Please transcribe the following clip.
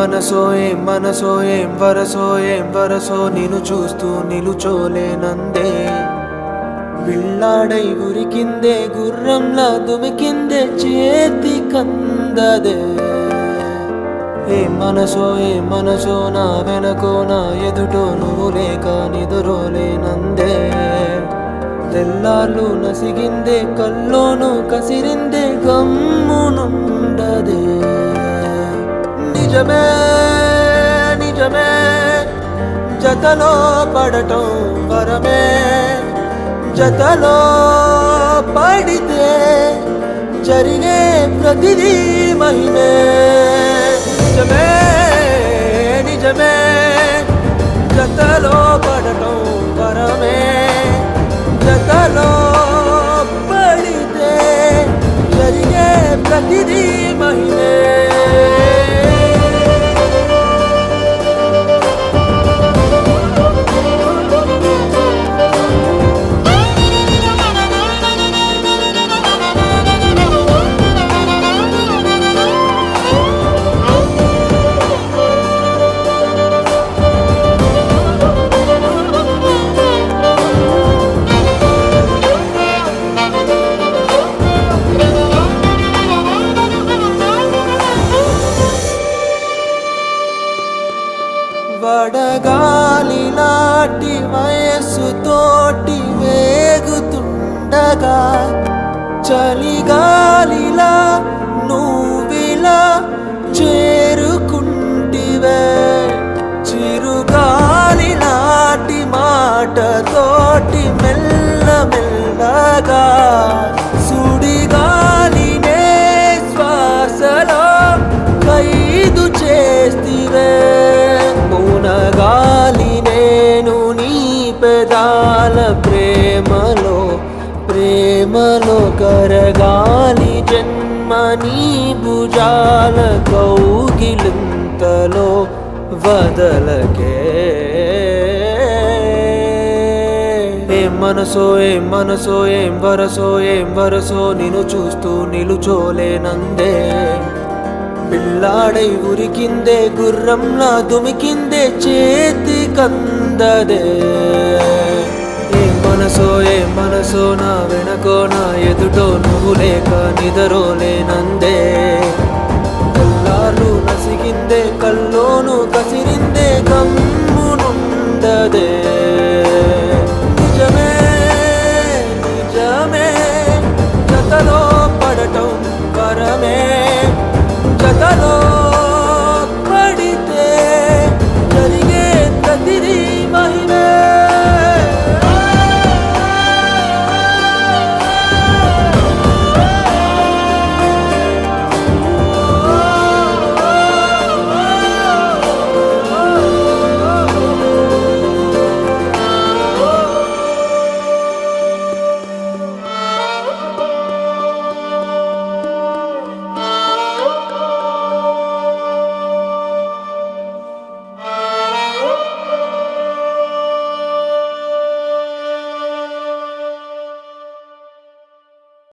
మనసో ఏం మనసో ఏం వరసో ఏం వరసో నిన్ను చూస్తూ నిలుచోలేనందే. విల్లాడై ఉరికిందే గుర్రంలా దుమికిందే చేతి కందదే. ఏ మనసో ఏ మనసో నా వెనకో నా ఎదుటో నువ్వు లేక నిదురోలేనందే. తెల్లార్లు నసిగిందే కల్లోను కసిరిందే గమ్మునుండదే. నిజమే నిజమే జతలో పడటం వరమే. జతలో పడితే జరిగే ప్రతిదీ మహిమే. నిజమే నిజమే జతలో పడటం వరమే. జతలో పడితే జరిగే ప్రతిదీ నాటి వయస్సు తోటి వేగుతుండగా చలిగాలిలా నువ్విలా చేరుకుంటివే. చిరుగాలి నాటి మాట తోటి మెల్ల మెల్లగా ప్రేమలో కరగాలి జన్మనీ భుజాల కౌగిలింతలో వదలకే. ఏం మనసో ఏం మనసో ఏం వరసో ఏం వరసో నిన్ను చూస్తూ నిలుచోలేనందే. పిల్లాడై ఉరికిందే గుర్రంలా దుమికిందే చేతి కందదే. మనసో ఏ మనసో నా వెనకో నా ఎదుటో నువ్వు లేక నిదరో లేనందే. కల్లాలు నసిగిందే కల్లోను కసిరిందే కమ్మునుండదే నిజమే నిజమే పడటం